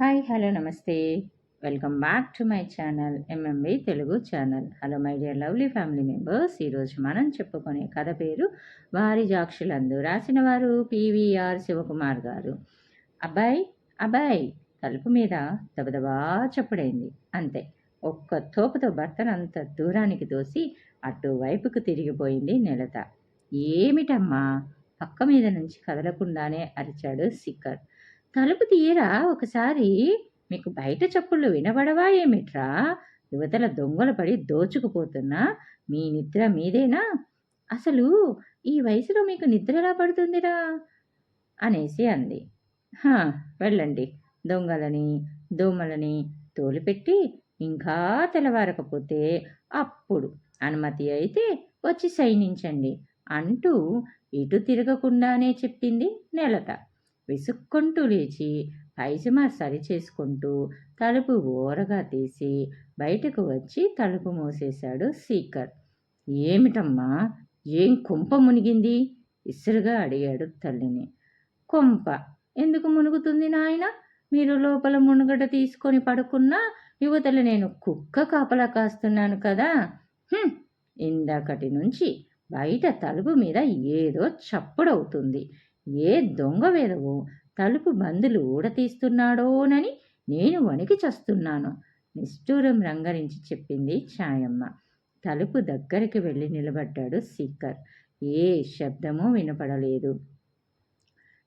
Hi hello నమస్తే. Welcome back to my channel MMB Telugu channel. Hello my dear lovely family members. ఈరోజు మనం చెప్పుకునే కథ పేరు వారి జాక్షులందు రాసిన వారు పివిఆర్ శివకుమార్ గారు. అబ్బాయి అబ్బాయి తలుపు మీద దబదబా చప్పుడైంది. అంతే ఒక్క తోపుతో భర్తను అంత దూరానికి తోసి అటువైపుకు తిరిగిపోయింది నిలత. ఏమిటమ్మా? పక్క మీద నుంచి కదలకుండానే అరిచాడు సిక్కర్ తలుపు తీయరా ఒకసారి? మీకు బయట చప్పుళ్ళు వినబడవా ఏమిట్రా? యువతల దొంగలు పడి దోచుకుపోతున్నా? మీ నిద్ర మీదేనా? అసలు ఈ వయసులో మీకు నిద్ర ఎలా పడుతుందిరా? అనేసి అంది. వెళ్ళండి. దొంగలని దోమలని తోలిపెట్టి ఇంకా తెల్లవారకపోతే అప్పుడు అనుమతి అయితే వచ్చి సైనించండి అంటూ ఇటు తిరగకుండానే చెప్పింది నెలట విసుక్కుంటూ లేచి పైజమా సరి చేసుకుంటూ తలుపు ఓరగా తీసి బయటకు వచ్చి తలుపు మూసేశాడు సీకర్. ఏమిటమ్మా? ఏం కుంప మునిగింది? ఇసురుగా అడిగాడు తల్లిని. కొంప. ఎందుకు మునుగుతుంది నాయన? మీరు లోపల మునుగడ తీసుకొని పడుకున్నా యువతలు నేను కుక్క కాపలా కాస్తున్నాను కదా. ఇందాకటి నుంచి బయట తలుపు మీద ఏదో చప్పుడవుతుంది. ఏ దొంగ వేదవో తలుపు బందులు ఊడతీస్తున్నాడోనని నేను వణికి చస్తున్నాను నిష్ఠూరం రంగరించి చెప్పింది ఛాయమ్మ. తలుపు దగ్గరికి వెళ్ళి నిలబడ్డాడు సీకర్. ఏ శబ్దమూ వినపడలేదు.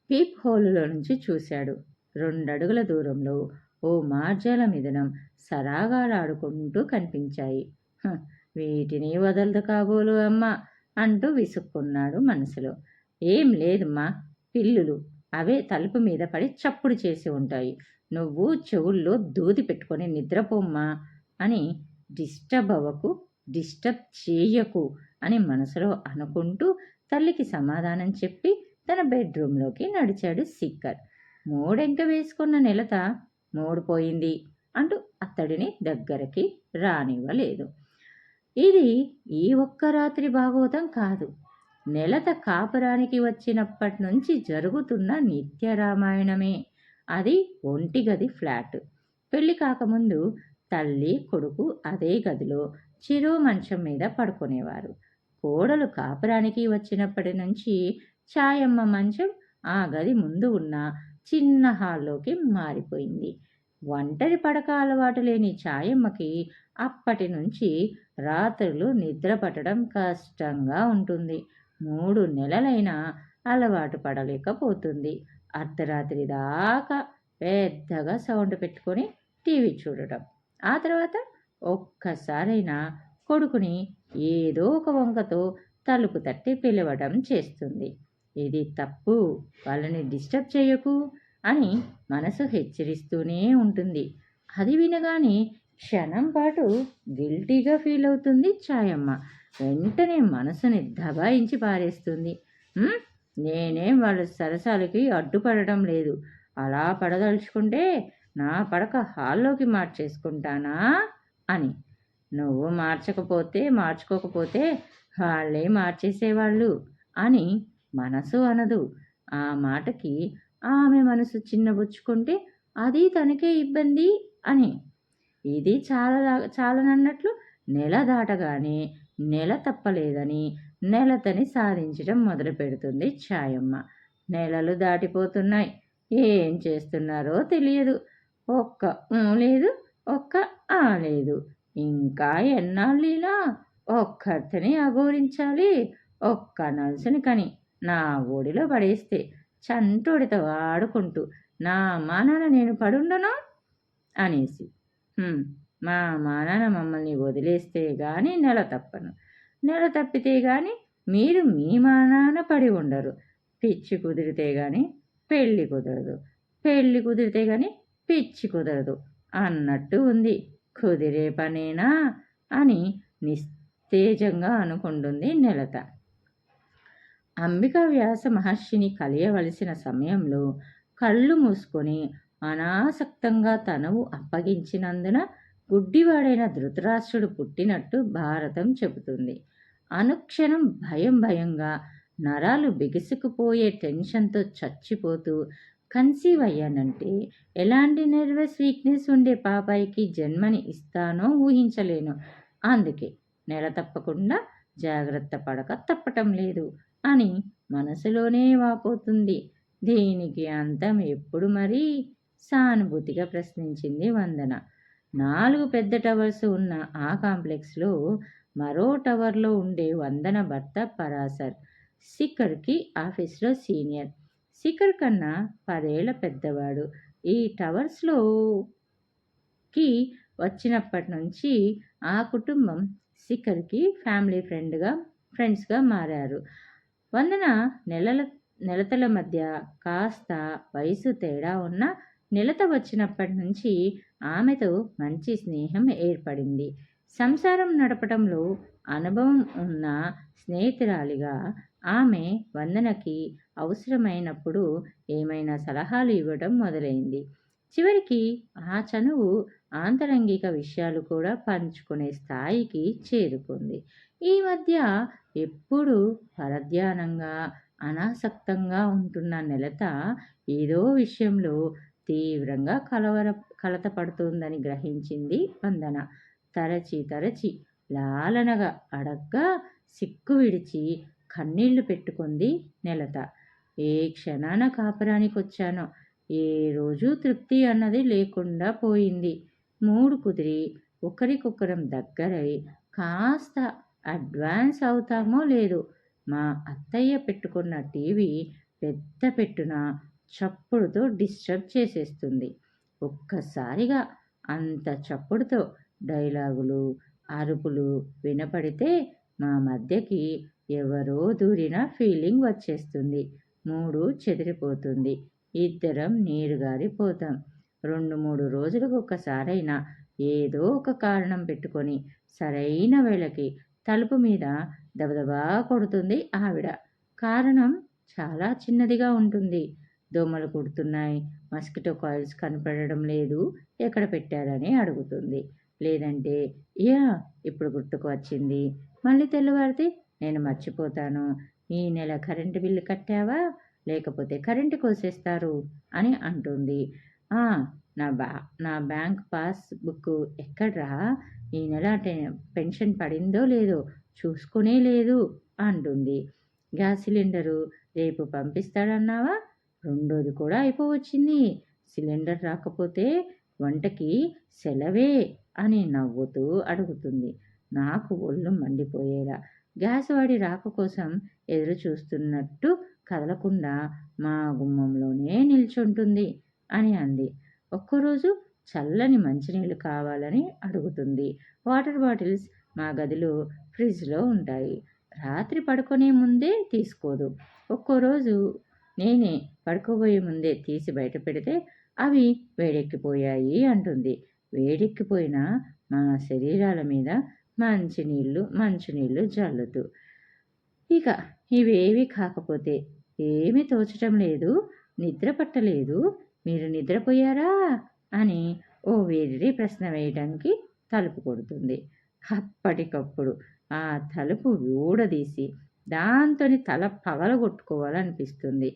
పీప్ హోలులో నుంచి చూశాడు. రెండడుగుల దూరంలో ఓ మార్జాల మిదనం సరాగాలాడుకుంటూ కనిపించాయి. వీటిని వదలదు కాబోలు అమ్మ అంటూ విసుక్కున్నాడు మనసులో. ఏం లేదమ్మా పిల్లులు అవే తలుపు మీద పడి చప్పుడు చేసి ఉంటాయి. నువ్వు చెవుల్లో దూది పెట్టుకొని నిద్రపోమ్మా అని డిస్టర్బ్ అవ్వకు డిస్టర్బ్ చేయకు అని మనసులో అనుకుంటూ తల్లికి సమాధానం చెప్పి తన బెడ్రూమ్లోకి నడిచాడు సిక్కర్ మూడెంక వేసుకున్న నెలత? మూడిపోయింది అంటూ అతడిని దగ్గరికి రానివ్వలేదు. ఇది ఈ ఒక్క రాత్రి భాగవతం కాదు. నెలత కాపురానికి వచ్చినప్పటి నుంచి జరుగుతున్న నిత్య రామాయణమే అది ఒంటి గది ఫ్లాట్. పెళ్ళి కాకముందు తల్లి కొడుకు అదే గదిలో చిరు మంచం మీద పడుకునేవారు. కోడలు కాపురానికి వచ్చినప్పటి నుంచి ఛాయమ్మ మంచం ఆ గది ముందు ఉన్న చిన్న హాల్లోకి మారిపోయింది. ఒంటరి పడక అలవాటు లేని ఛాయమ్మకి అప్పటి నుంచి రాత్రులు నిద్ర పట్టడం కష్టంగా ఉంటుంది. మూడు నెలలైనా అలవాటు పడలేకపోతుంది. అర్ధరాత్రి దాకా పెద్దగా సౌండ్ పెట్టుకొని టీవీ చూడటం. ఆ తర్వాత ఒక్కసారైనా కొడుకుని ఏదో ఒక వంకతో తలుపు తట్టి పిలవడం చేస్తుంది. ఇది తప్పు వాళ్ళని డిస్టర్బ్ చేయకు అని మనసు హెచ్చరిస్తూనే ఉంటుంది. అది వినగానే క్షణం పాటు గిల్టీగా ఫీల్ అవుతుంది ఛాయమ్మ. వెంటనే మనసుని దబాయించి పారేస్తుంది. నేనేం వాళ్ళ సరసాలకి అడ్డుపడడం లేదు. అలా పడదలుచుకుంటే నా పడక హాల్లోకి మార్చేసుకుంటానా? అని. నువ్వు మార్చకపోతే మార్చుకోకపోతే వాళ్ళే మార్చేసేవాళ్ళు అని మనసు అనదు. ఆ మాటకి ఆమె మనసు చిన్నబుచ్చుకుంటే అది తనకే ఇబ్బంది అని. ఇది చాలా చాలనన్నట్లు నెల దాటగానే నెల తప్పలేదని నెలతని సాధించడం మొదలు పెడుతుంది ఛాయమ్మ నెలలు దాటిపోతున్నాయి. ఏం చేస్తున్నారో తెలియదు. ఒక్క లేదు ఒక్క ఆ లేదు. ఇంకా ఎన్నాళ్ళీలా ఒక్కరిని అఘోరించాలి ఒక్క నలుసుని కని నా ఒడిలో పడేస్తే చంటోడితో ఆడుకుంటూ నా మానాన నేను పడుండను? అనేసి. మా మా నాన్న మమ్మల్ని వదిలేస్తే గాని నెల తప్పను. నెల తప్పితే గాని మీరు మీ మా నాన్న పడి ఉండరు. పిచ్చి కుదిరితే గాని పెళ్ళి కుదరదు. పెళ్ళి కుదిరితే గాని పిచ్చి కుదరదు. అన్నట్టు ఉంది. కుదిరే పనేనా అని నిస్తేజంగా అనుకుంటుంది నెలత. అంబికా వ్యాస మహర్షిని కలియవలసిన సమయంలో కళ్ళు మూసుకొని అనాసక్తంగా తనవు అప్పగించినందున గుడ్డివాడైన ధృతరాష్ట్రుడు పుట్టినట్టు భారతం చెబుతుంది. అనుక్షణం భయం భయంగా నరాలు బిగుసుకుపోయే టెన్షన్తో చచ్చిపోతూ కన్సీవ్ అయ్యానంటే ఎలాంటి నర్వస్ వీక్నెస్ ఉండే పాపాయికి జన్మని ఇస్తానో ఊహించలేను. అందుకే నెల తప్పకుండా జాగ్రత్త పడక తప్పటం లేదు అని మనసులోనే వాపోతుంది. దీనికి అంతం ఎప్పుడు మరి సానుభూతిగా ప్రశ్నించింది వందన. నాలుగు పెద్ద టవర్స్ ఉన్న ఆ కాంప్లెక్స్లో మరో టవర్లో ఉండే వందన భర్త పరాసర్ శిఖర్కి ఆఫీస్లో సీనియర్. శిఖర్ కన్నా పదేళ్ళ పెద్దవాడు. ఈ టవర్స్లోకి వచ్చినప్పటి నుంచి ఆ కుటుంబం శిఖర్కి ఫ్యామిలీ ఫ్రెండ్గా ఫ్రెండ్స్గా మారారు. వందన నెలల నెలతల మధ్య కాస్త వయసు తేడా ఉన్న నెలత వచ్చినప్పటి నుంచి ఆమెతో మంచి స్నేహం ఏర్పడింది. సంసారం నడపడంలో అనుభవం ఉన్న స్నేహితురాలిగా ఆమె వందనకి అవసరమైనప్పుడు ఏమైనా సలహాలు ఇవ్వడం మొదలైంది. చివరికి ఆ చనువు ఆంతరంగిక విషయాలు కూడా పంచుకునే స్థాయికి చేరుకుంది. ఈ మధ్య ఎప్పుడు పరధ్యానంగా అనాసక్తంగా ఉంటున్న నెలత ఏదో విషయంలో తీవ్రంగా కలవర కలత పడుతుందని గ్రహించింది వందన. తరచి తరచి లాలనగా అడగ్గా సిక్కు విడిచి కన్నీళ్ళు పెట్టుకుంది నెలత. ఏ క్షణాన కాపురానికి వచ్చానో ఏ రోజు తృప్తి అన్నది లేకుండా పోయింది. మూడు కుదిరి ఒకరికొకరం దగ్గరై కాస్త అడ్వాన్స్ అవుతామో లేదు మా అత్తయ్య పెట్టుకున్న టీవీ పెద్ద పెట్టున చప్పుడుతో డిస్టర్బ్ చేసేస్తుంది. ఒక్కసారిగా అంత చప్పుడుతో డైలాగులు అరుపులు వినపడితే మా మధ్యకి ఎవరో దూరిన ఫీలింగ్ వచ్చేస్తుంది. మూడు చెదిరిపోతుంది. ఇద్దరం నీరుగారిపోతాం. రెండు మూడు రోజులకు ఒక్కసారైనా ఏదో ఒక కారణం పెట్టుకొని సరైన వేళకి తలుపు మీద దబదబా కొడుతుంది ఆవిడ. కారణం చాలా చిన్నదిగా ఉంటుంది. దోమలు కుడుతున్నాయి మస్కిటో కాయిల్స్ కనపడడం లేదు ఎక్కడ పెట్టారని అడుగుతుంది. లేదంటే యా ఇప్పుడు గుర్తుకు వచ్చింది. మళ్ళీ తెల్లవారితే నేను మర్చిపోతాను. ఈ నెల కరెంటు బిల్లు కట్టావా? లేకపోతే కరెంటు కోసేస్తారు? అని అంటుంది. నా బా నా బ్యాంక్ పాస్బుక్ ఎక్కడ్రా? ఈ నెల పెన్షన్ పడిందో లేదో చూసుకునే లేదు అంటుంది. గ్యాస్ సిలిండరు రేపు పంపిస్తాడన్నావా? రెండోది కూడా అయిపోవచ్చింది. సిలిండర్ రాకపోతే వంటకి సెలవే అని నవ్వుతూ అడుగుతుంది. నాకు ఒళ్ళు మండిపోయేలా. గ్యాస్ వాడి రాక కోసం ఎదురు చూస్తున్నట్టు కదలకుండా మా గుమ్మంలోనే నిల్చుంటుంది అని అంది. ఒక్కరోజు చల్లని మంచినీళ్ళు కావాలని అడుగుతుంది. వాటర్ బాటిల్స్ మా గదిలో ఫ్రిడ్జ్లో ఉంటాయి. రాత్రి పడుకునే ముందే తీసుకోదు. ఒక్కో రోజు నేనే పడుకోబోయే ముందే తీసి బయట పెడితే అవి వేడెక్కిపోయాయి అంటుంది. వేడెక్కిపోయిన మా శరీరాల మీద మంచినీళ్ళు మంచినీళ్ళు జల్లుతూ. ఇక ఇవేవి కాకపోతే ఏమీ తోచటం లేదు నిద్ర పట్టలేదు. మీరు నిద్రపోయారా? అని ఓ వేరే ప్రశ్న వేయడానికి తలుపు కొడుతుంది. అప్పటికప్పుడు ఆ తలుపు ఊడదీసి దాంతోని తల పగలగొట్టుకోవాలనిపిస్తుంది.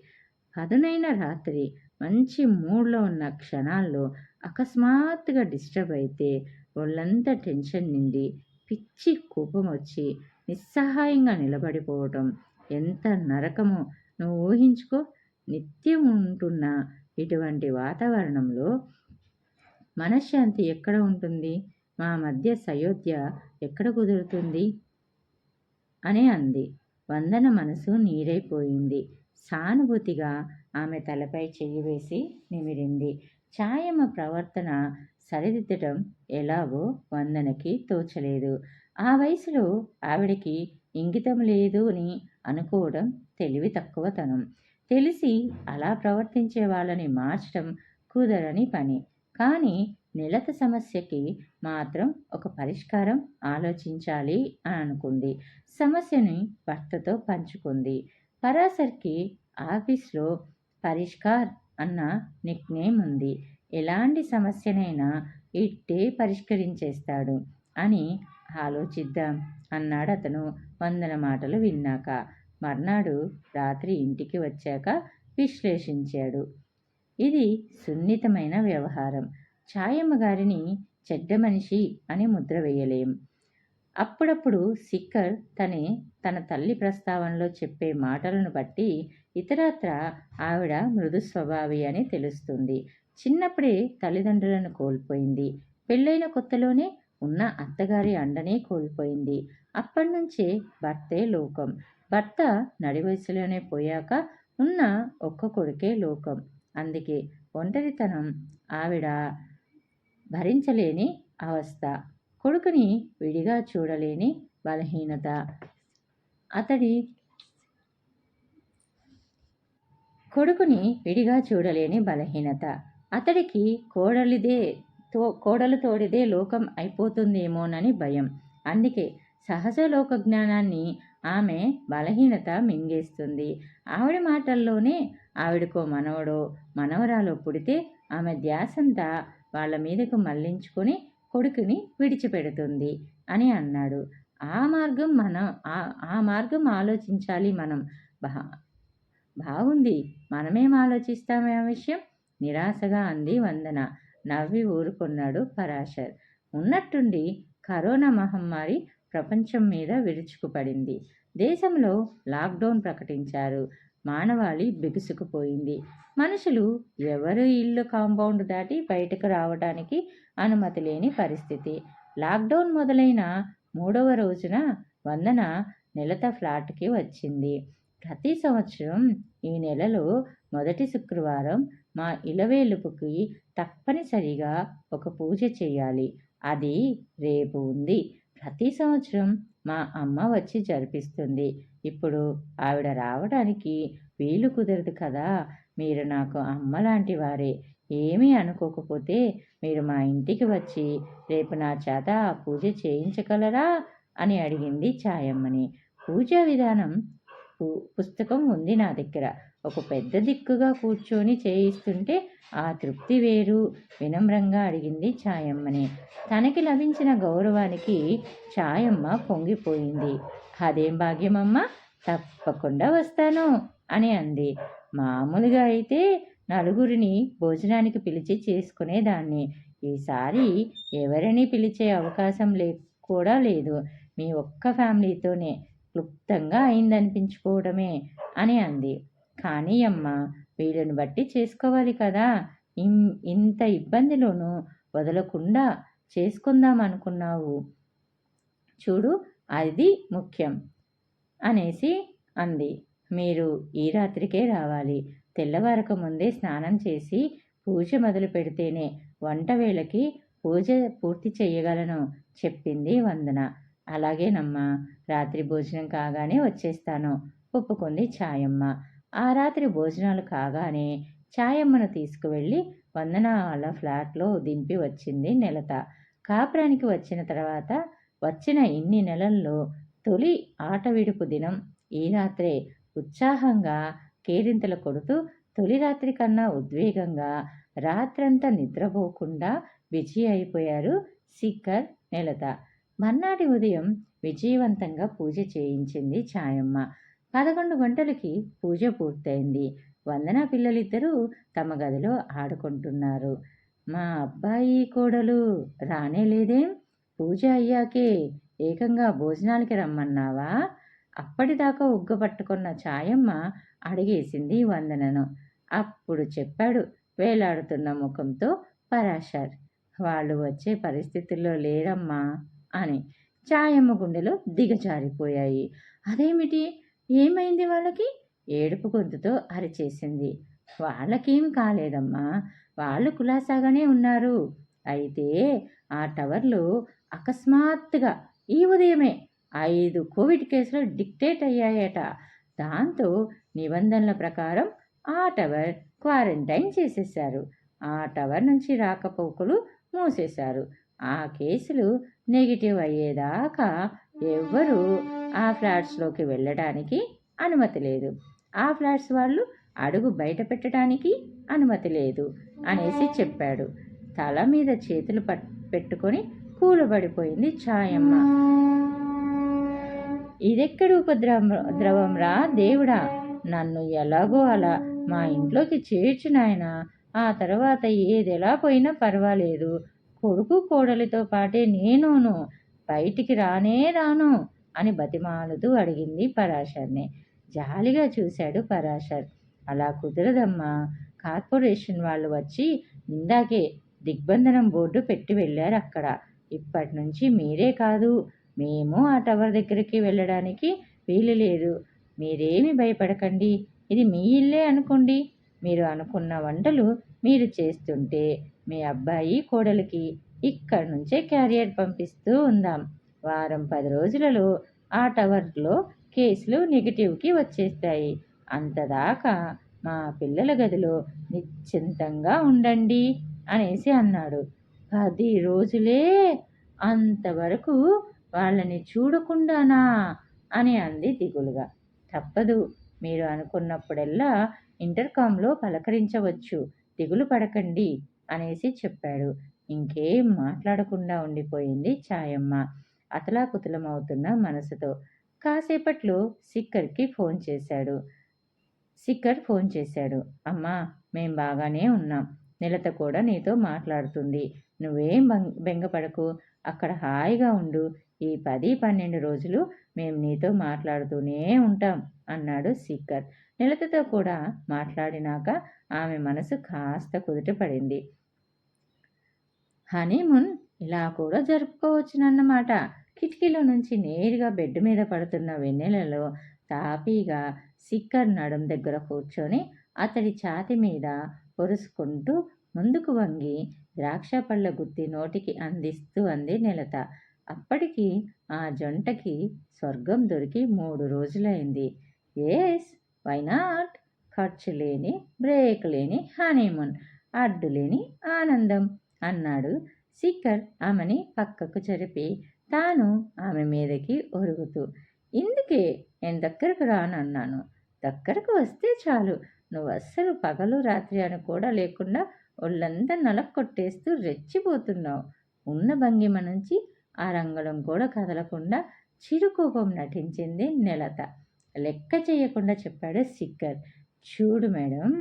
పదునైన రాత్రి మంచి మూడ్లో ఉన్న క్షణాల్లో అకస్మాత్తుగా డిస్టర్బ్ అయితే ఒళ్ళంతా టెన్షన్ నిండి పిచ్చి కోపం వచ్చి నిస్సహాయంగా నిలబడిపోవటం ఎంత నరకమో నువ్వు ఊహించుకో. నిత్యం ఉంటున్న ఇటువంటి వాతావరణంలో మనశ్శాంతి ఎక్కడ ఉంటుంది? మా మధ్య సయోధ్య ఎక్కడ కుదురుతుంది? అని అంది. వందన మనసు నీరైపోయింది. సానుభూతిగా ఆమె తలపై చెయ్యి వేసి నిమిరింది. ఛాయమ్మ ప్రవర్తన సరిదిద్దటం ఎలాగో వందనకి తోచలేదు. ఆ వయసులో ఆవిడకి ఇంగితం లేదు అని అనుకోవడం తెలివి తక్కువతనం. తెలిసి అలా ప్రవర్తించే వాళ్ళని మార్చడం కుదరని పని. కానీ నిలత సమస్యకి మాత్రం ఒక పరిష్కారం ఆలోచించాలి అని అనుకుంది. సమస్యని భర్తతో పంచుకుంది. పరాసర్కి ఆఫీస్లో పరిష్కార్ అన్న నిక్నేమ్ ఉంది. ఎలాంటి సమస్యనైనా ఇట్టే పరిష్కరించేస్తాడు అని ఆలోచిద్దాం అన్నాడు అతను వందల మాటలు విన్నాక. మర్నాడు రాత్రి ఇంటికి వచ్చాక విశ్లేషించాడు. ఇది సున్నితమైన వ్యవహారం. ఛాయమ్మ గారిని చెడ్డ మనిషి అని ముద్ర వేయలేం. అప్పుడప్పుడు సిక్కర్ తనే తన తల్లి ప్రస్తావనలో చెప్పే మాటలను బట్టి ఇతరత్ర ఆవిడ మృదు స్వభావి అని తెలుస్తుంది. చిన్నప్పుడే తల్లిదండ్రులను కోల్పోయింది. పెళ్ళైన కొత్తలోనే ఉన్న అత్తగారి అండనే కోల్పోయింది. అప్పటి నుంచే భర్తే లోకం. భర్త నడి వయసులోనే పోయాక ఉన్న ఒక్క కొడుకే లోకం. అందుకే ఒంటరితనం ఆవిడ భరించలేని అవస్థ. కొడుకుని విడిగా చూడలేని బలహీనత. అతడి కొడుకుని విడిగా చూడలేని బలహీనత. అతడికి కోడలిదే తో కోడలు తోడిదే లోకం అయిపోతుందేమోనని భయం. అందుకే సహజ లోక జ్ఞానాన్ని ఆమె బలహీనత మింగేస్తుంది. ఆవిడ మాటల్లోనే ఆవిడకో మనవడో మనవరాలో పుడితే ఆమె ధ్యాసంతా వాళ్ళ మీదకు మళ్ళించుకొని కొడుకుని విడిచిపెడుతుంది అని అన్నాడు. ఆ మార్గం మనం ఆ మార్గం ఆలోచించాలి మనం. బా బాగుంది. మనమేం ఆలోచిస్తామే ఆ విషయం? నిరాశగా అంది వందన. నవ్వి ఊరుకున్నాడు పరాశర్. ఉన్నట్టుండి కరోనా మహమ్మారి ప్రపంచం మీద విరుచుకుపడింది. దేశంలో లాక్డౌన్ ప్రకటించారు. మానవాళి బిగుసుకుపోయింది. మనుషులు ఎవరు ఇల్లు కాంపౌండ్ దాటి బయటకు రావడానికి అనుమతి లేని పరిస్థితి. లాక్డౌన్ మొదలైన మూడవ రోజున వందన నెలత ఫ్లాట్కి వచ్చింది. ప్రతి సంవత్సరం ఈ నెలలో మొదటి శుక్రవారం మా ఇలవేలుపుకి తప్పనిసరిగా ఒక పూజ చేయాలి. అది రేపు ఉంది. ప్రతి సంవత్సరం మా అమ్మ వచ్చి జరిపిస్తుంది. ఇప్పుడు ఆవిడ రావడానికి వీలు కుదరదు కదా. మీరు నాకు అమ్మ లాంటి వారే. ఏమీ అనుకోకపోతే మీరు మా ఇంటికి వచ్చి రేపు నా చేత పూజ చేయించగలరా? అని అడిగింది ఛాయమ్మని. పూజా విధానం పుస్తకం ఉంది నా దగ్గర. ఒక పెద్ద దిక్కుగా కూర్చొని చేయిస్తుంటే ఆ తృప్తి వేరు. వినమ్రంగా అడిగింది ఛాయమ్మని. తనకి లభించిన గౌరవానికి ఛాయమ్మ పొంగిపోయింది. అదేం భాగ్యమమ్మ? తప్పకుండా వస్తాను అని అంది. మామూలుగా అయితే నలుగురిని భోజనానికి పిలిచి చేసుకునేదాన్ని. ఈసారి ఎవరిని పిలిచే అవకాశం లే కూడా లేదు. మీ ఒక్క ఫ్యామిలీతోనే క్లుప్తంగా అయిందనిపించుకోవడమే అని అంది. కానీ అమ్మ వీళ్ళని బట్టి చేసుకోవాలి కదా. ఇంత ఇబ్బందిలోనూ వదలకుండా చేసుకుందాం అనుకున్నావు. చూడు అది ముఖ్యం అనేసి అంది. మీరు ఈ రాత్రికే రావాలి. తెల్లవారక ముందే స్నానం చేసి పూజ మొదలు పెడితేనే వంట వేళకి పూజ పూర్తి చేయగలను చెప్పింది వందన. అలాగేనమ్మా రాత్రి భోజనం కాగానే వచ్చేస్తాను ఒప్పుకుంది ఛాయమ్మ. ఆ రాత్రి భోజనాలు కాగానే ఛాయమ్మను తీసుకువెళ్ళి వందన వాళ్ళ ఫ్లాట్లో దింపి వచ్చింది నెలత. కాపురానికి వచ్చిన తర్వాత వచ్చిన ఇన్ని నెలల్లో తొలి ఆట విడుపు దినం. ఈ రాత్రే ఉత్సాహంగా కేరింతలు కొడుతూ తొలి రాత్రి కన్నా ఉద్వేగంగా రాత్రంతా నిద్రపోకుండా విజయ అయిపోయారు సిక్కర్ నెలత. మర్నాటి ఉదయం విజయవంతంగా పూజ చేయించింది ఛాయమ్మ. పదకొండు గంటలకి పూజ పూర్తయింది. వందన పిల్లలిద్దరూ తమ గదిలో ఆడుకుంటున్నారు. మా అబ్బాయి కోడలు రానే లేదేం? పూజ అయ్యాకే ఏకంగా భోజనాలకి రమ్మన్నావా? అప్పటిదాకా ఉగ్గపట్టుకున్న ఛాయమ్మ అడిగేసింది వందనను. అప్పుడు చెప్పాడు వేలాడుతున్న ముఖంతో పరాశర్. వాళ్ళు వచ్చే పరిస్థితుల్లో లేరమ్మా అని. ఛాయమ్మ గుండెలో దిగజారిపోయాయి. అదేమిటి? ఏమైంది వాళ్ళకి? ఏడుపు గొంతుతో అరిచేసింది. వాళ్ళకేం కాలేదమ్మా. వాళ్ళు కులాసాగానే ఉన్నారు. అయితే ఆ టవర్లో అకస్మాత్తుగా ఈ ఉదయమే ఐదు కోవిడ్ కేసులు డిక్టేట్ అయ్యాయట. దాంతో నిబంధనల ప్రకారం ఆ టవర్ క్వారంటైన్ చేసేశారు. ఆ టవర్ నుంచి రాకపోకలు మూసేశారు. ఆ కేసులు నెగిటివ్ అయ్యేదాకా ఎవ్వరూ ఆ ఫ్లాట్స్లోకి వెళ్ళడానికి అనుమతి లేదు. ఆ ఫ్లాట్స్ వాళ్ళు అడుగు బయట పెట్టడానికి అనుమతి లేదు అనేసి చెప్పాడు. తల మీద చేతులు పెట్టుకొని కూలబడిపోయింది ఛాయమ్మ. ఇదెక్కడి ఉపద్రవం ద్రవంరా దేవుడా! నన్ను ఎలాగో అలా మా ఇంట్లోకి చేర్చు నాయన! ఆ తర్వాత ఏదెలా పోయినా పర్వాలేదు. కొడుకు కోడలితో పాటే నేనును. బయటికి రానే రాను అని బతిమాలుతూ అడిగింది పరాశర్ని. జాలిగా చూశాడు పరాశర్. అలా కుదరదమ్మా. కార్పొరేషన్ వాళ్ళు వచ్చి ఇందాకే దిగ్బంధనం బోర్డు పెట్టి వెళ్ళారు అక్కడ. ఇప్పటి నుంచి మీరే కాదు. మేము ఆ టవర్ దగ్గరికి వెళ్ళడానికి వీలు లేదు. మీరేమి భయపడకండి. ఇది మీ ఇల్లే అనుకోండి. మీరు అనుకున్న వంటలు మీరు చేస్తుంటే మీ అబ్బాయి కోడలికి ఇక్కడ నుంచే క్యారియర్ పంపిస్తూ ఉందాం. వారం పది రోజులలో ఆ టవర్లో కేసులు నెగిటివ్కి వచ్చేస్తాయి. అంతదాకా మా పిల్లల గదిలో నిశ్చింతంగా ఉండండి అనేసి అన్నాడు. పది రోజులే! అంతవరకు వాళ్ళని చూడకుండానా? అని అంది దిగులుగా. తప్పదు. మీరు అనుకున్నప్పుడల్లా ఇంటర్కామ్లో పలకరించవచ్చు. దిగులు పడకండి అనేసి చెప్పాడు. ఇంకేం మాట్లాడకుండా ఉండిపోయింది ఛాయమ్మ. అతలాకుతలమవుతున్న మనసుతో కాసేపట్లో సిక్కర్కి ఫోన్ చేశాడు. సిక్కర్ ఫోన్ చేశాడు. అమ్మా మేం బాగానే ఉన్నాం. నిలత కూడా నీతో మాట్లాడుతుంది. నువ్వేం బెంగపడకు. అక్కడ హాయిగా ఉండు. ఈ పది పన్నెండు రోజులు మేము నీతో మాట్లాడుతూనే ఉంటాం అన్నాడు సిక్కర్. నిలతతో కూడా మాట్లాడినాక ఆమె మనసు కాస్త కుదుట పడింది హనీమూన్ ఇలా కూడా జరుపుకోవచ్చునన్నమాట. కిటికీలో నుంచి నేరుగా బెడ్ మీద పడుతున్న వెన్నెలలో తాపీగా సిక్కర్ నడుం దగ్గర కూర్చొని అతడి ఛాతి మీద పొరుసుకుంటూ ముందుకు వంగి ద్రాక్ష పళ్ళ గుత్తి నోటికి అందిస్తూ అంది నిలత. అప్పటికి ఆ జంటకి స్వర్గం దొరికి మూడు రోజులైంది. ఎస్ వైనాట్ ఖర్చు లేని బ్రేక్ లేని హనీమూన్ అడ్డు లేని ఆనందం. అన్నాడు. సిక్కర్ ఆమెని పక్కకు జరిపి తాను ఆమె మీదకి ఒరుగుతూ ఇందుకే నేను దగ్గరకు రానన్నాను. దగ్గరకు వస్తే చాలు. నువ్వు అస్సలు పగలు రాత్రి అని కూడా లేకుండా ఒళ్ళంతా నలక్కొట్టేస్తూ రెచ్చిపోతున్నావు. ఉన్న భంగిమ నుంచి ఆ రంగడం కూడా కదలకుండా చిరుకోపం నటించింది నెలత. లెక్క చేయకుండా చెప్పాడు సిక్కర్. చూడు మేడం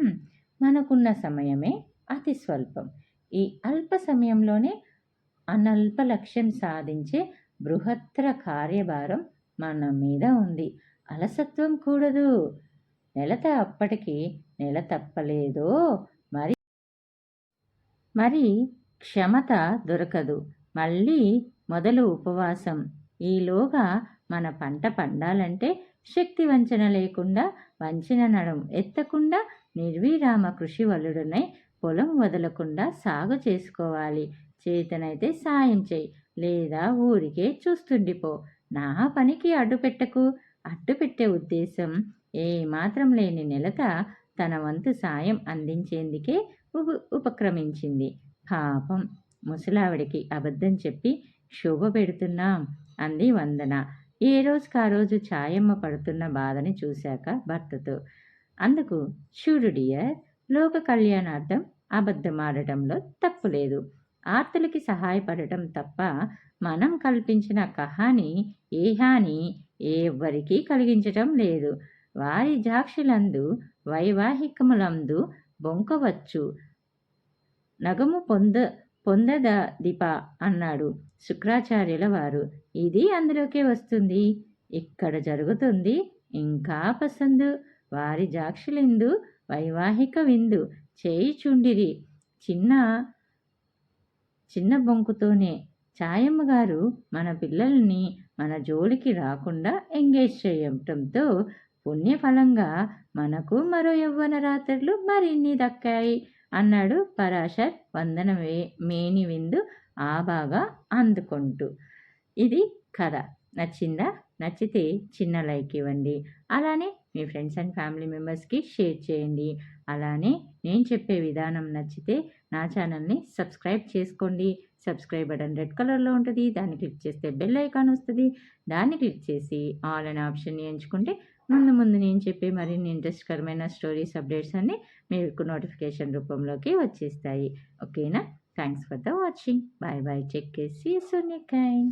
మనకున్న సమయమే అతి స్వల్పం. ఈ అల్ప సమయంలోనే అనల్ప లక్ష్యం సాధించే బృహత్తర కార్యభారం మన మీద ఉంది. అలసత్వం కూడదు. నెలత అప్పటికి నెల తప్పలేదో మరి మరి క్షమత దొరకదు. మళ్ళీ మొదలు ఉపవాసం. ఈలోగా మన పంట పండాలంటే శక్తి వంచన లేకుండా వంచిన నడం ఎత్తకుండా నిర్వీరామ కృషి వలుడునై పొలం వదలకుండా సాగు చేసుకోవాలి. చేతనైతే సాయం చేయి లేదా ఊరికే చూస్తుండిపో. నా పనికి అడ్డు పెట్టకు. అడ్డు పెట్టే ఉద్దేశం ఏమాత్రం లేని నెలత తన వంతు సాయం అందించేందుకే ఉపక్రమించింది. పాపం ముసలావిడికి అబద్ధం చెప్పి శోభ పెడుతున్నాం అంది వందన. ఏ రోజుకి ఆ రోజు ఛాయమ్మ పడుతున్న బాధని చూశాక భర్తతో అందుకు చూడు డియర్ లోక కళ్యాణార్థం అబద్ధమాడటంలో తప్పులేదు. ఆర్తులకి సహాయపడటం తప్ప మనం కల్పించిన కహాని ఏ హాని ఎవ్వరికీ కలిగించటం లేదు. వారి జాక్షులందు వైవాహికములందు బొంకవచ్చు. నగము పొంద పొందద దీప అన్నాడు శుక్రాచార్యుల వారు. ఇది అందులోకే వస్తుంది. ఇక్కడ జరుగుతుంది ఇంకా పసందు. వారి జాక్షులెందు వైవాహిక విందు. చేయిచుండిరి చిన్న చిన్న బొంకుతోనే చాయమ్మగారు మన పిల్లల్ని మన జోలికి రాకుండా ఎంగేజ్ చేయటంతో పుణ్యఫలంగా మనకు మరో యవ్వన రాత్రులు మరిన్ని దక్కాయి అన్నాడు పరాశర్ వందన మేని విందు ఆ బాగా అందుకుంటూ. ఇది కథ. నచ్చిందా? నచ్చితే చిన్న లైక్ ఇవ్వండి. అలానే మీ ఫ్రెండ్స్ అండ్ ఫ్యామిలీ మెంబర్స్కి షేర్ చేయండి. అలానే నేను చెప్పే విధానం నచ్చితే నా ఛానల్ని సబ్స్క్రైబ్ చేసుకోండి. సబ్స్క్రైబ్ బటన్ రెడ్ కలర్లో ఉంటుంది. దాన్ని క్లిక్ చేస్తే బెల్ ఐకాన్ వస్తుంది. దాన్ని క్లిక్ చేసి ఆల్ అనే ఆప్షన్ని ఎంచుకుంటే ముందు ముందు నేను చెప్పే మరిన్ని ఇంట్రెస్ట్కరమైన స్టోరీస్ అప్డేట్స్ అన్నీ మీకు నోటిఫికేషన్ రూపంలోకి వచ్చేస్తాయి. ఓకేనా? Thanks for the watching. Bye bye. Check చేసి సున్నికాయ్